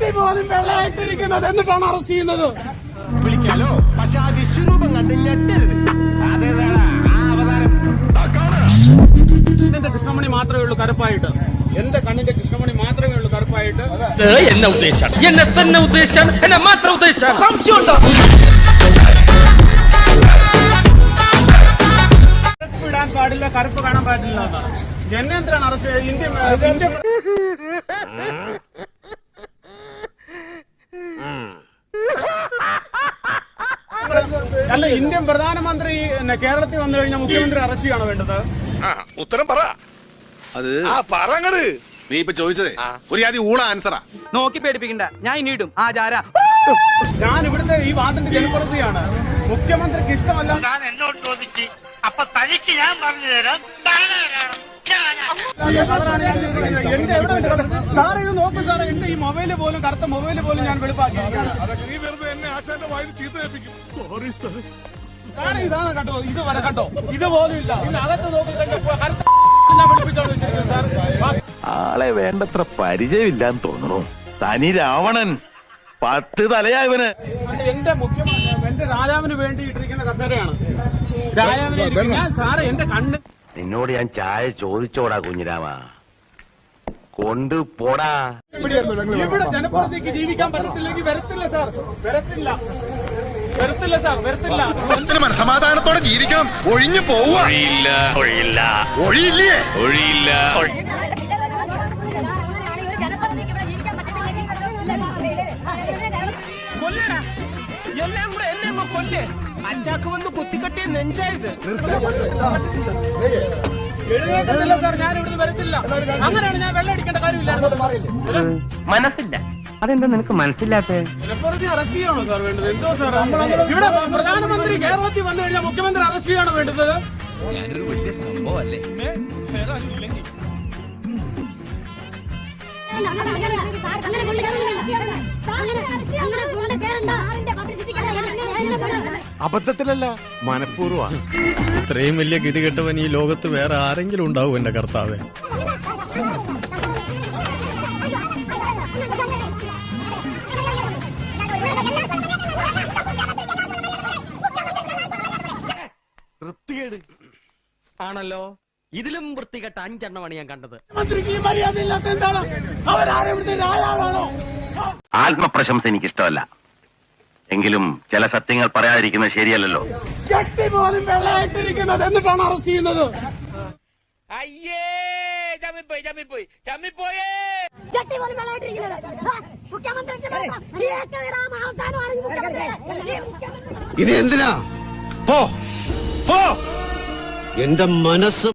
ചട്ടി പോലും വെള്ളയായിട്ടിരിക്കുന്നത് എന്നിട്ടാണ് അറസ്റ്റ് ചെയ്യുന്നത്? വിളിക്കാലോ? പക്ഷെ ആ വിശ്വരൂപം കണ്ട് ഞെട്ടരുത്. ആ അവതാരം. എന്റെ കൃഷ്ണമണി മാത്രമേ ഉള്ളൂ കറുപ്പായിട്ട്? എന്റെ കണ്ണിന്റെ കൃഷ്ണമണി മാത്രമേ ഉള്ളൂ കറുപ്പായിട്ട്? എന്നെ ഉദ്ദേശം എന്നെ തന്നെ ഉദ്ദേശം എന്നെ മാത്രം ഉദ്ദേശം സംശയമുണ്ടോ? ഇടാൻ പാടില്ല കറുപ്പ് കാണാൻ പാടില്ല എന്നെ എന്തിനാണ് അറസ്റ്റ് ഇന്ത്യ ഇന്ത്യ അല്ല ഇന്ത്യൻ പ്രധാനമന്ത്രി കേരളത്തിൽ വന്നു കഴിഞ്ഞാൽ മുഖ്യമന്ത്രി അറസ്റ്റ് ചെയ്യണോ വേണ്ടത്? ആ ഉത്തരം പറ. അത് ആ പറങ്ങട്. നീ ഇപ്പൊ ചോദിച്ചതേ. ഒരു ആദ്യം ഊള ആൻസറാ നോക്കി പേടിപ്പിക്കണ്ട. ഞാൻ ഇനി ഇടും. ആ ജാര ഞാൻ ഇവിടുത്തെ ഈ വാർഡിന്റെ ജനപ്രതിയാണ് മുഖ്യമന്ത്രിക്ക് ഇഷ്ടമല്ല. ഞാൻ എന്നോട് ചോദിച്ചു അപ്പൊ തനിക്ക് ഞാൻ പറഞ്ഞു തരാം. എന്റെ എവിടെ ഇത് എന്റെ ഈ മൊബൈൽ പോലും കറുത്ത മൊബൈൽ പോലും ഞാൻ വെളുപ്പാക്കിയിരിക്കുകയാണ് സോറി ഇതാണ് കേട്ടോ ഇത് വരെ കേട്ടോ ഇത് പോലും ഇല്ല പിന്നെ അകത്ത് നോക്കി ആളെ വേണ്ടത്ര പരിചയമില്ലാന്ന് തോന്നുന്നു. തനി രാവണൻ പത്ത് തലയാ ഇവന് അത് എന്റെ മുഖ്യമന്ത്രി എന്റെ രാജാവിന് വേണ്ടി ഇട്ടിരിക്കുന്ന കസേരയാണ്. രാജാവിനെ ഞാൻ സാറേ എന്റെ കണ്ണ് നിന്നോട് ഞാൻ ചായ ചോദിച്ചോടാ കുഞ്ഞിരാമ. കൊണ്ടുപോടാ. ഇവിടെ ജനപ്രതിക്ക് ജീവിക്കാൻ പറ്റത്തില്ലെങ്കിൽ വരത്തില്ല സാർ. വരത്തില്ല. വരത്തില്ല സാർ. വരത്തില്ല. എന്തിന് മനസമാധാനത്തോടെ ജീവിക്കണം? ഒഴിഞ്ഞു പോവുക. ഒഴിയില്ല. ഒഴിയില്ല. ഒഴിയില്ലേ? ഒഴിയില്ല. കൊല്ലടാ. എല്ലാം കൂടെ എന്നെ കൊല്ലേ. അറ്റാക്ക് വന്ന് കുത്തിക്കട്ടിയ നെഞ്ചായത്. എഴുന്നേക്കത്തില്ല സാർ ഞാൻ ഇവിടുന്ന് വരത്തില്ല. അങ്ങനെയാണ് ഞാൻ വെള്ളം അടിക്കേണ്ട കാര്യമില്ലായിരുന്നു. മനസ്സില്ല. അതെന്താ നിനക്ക് മനസ്സിലാത്തേ ജനപ്രതി അറസ്റ്റ് ചെയ്യണോ സാർ വേണ്ടത്? എന്തോ സാർ? ഇവിടെ പ്രധാനമന്ത്രി കേരളത്തിൽ വന്നു കഴിഞ്ഞാൽ മുഖ്യമന്ത്രി അറസ്റ്റ് ചെയ്യണോ വേണ്ടത്. ഞാനൊരു വലിയ സംഭവല്ലേ അബദ്ധത്തിലല്ല മനഃപൂർവമാണ്. ഇത്രയും വലിയ ഗതി കെട്ടവൻ ഈ ലോകത്ത് വേറെ ആരെങ്കിലും ഉണ്ടാവും എന്റെ കർത്താവേ. ആണല്ലോ? ഇതിലും വൃത്തികെട്ട അഞ്ചെണ്ണമാണ് ഞാൻ കണ്ടത്. മന്ത്രിക്ക് ഈ മര്യാദ എന്താണ്? അവരാരും ഇവിടുത്തെ രാജാവാണോ? ആത്മപ്രശംസ എനിക്ക് ഇഷ്ടമല്ല എങ്കിലും ചില സത്യങ്ങൾ പറയാതിരിക്കുന്നത് ശരിയല്ലല്ലോ. ചട്ടി പോലും വെള്ളയായിട്ടിരിക്കുന്നത് എന്നിട്ടാണ് അറസ്റ്റ് ചെയ്യുന്നത്? അയ്യേ ചമ്മിപ്പോയി ചമ്മിപ്പോയി ചമ്മിപ്പോയേ. ചട്ടി പോലും വെള്ളമായിട്ടിരിക്കുന്നത് മുഖ്യമന്ത്രി ഇത് എന്തിനാ? പോ പോ. എന്റെ മനസ്സ്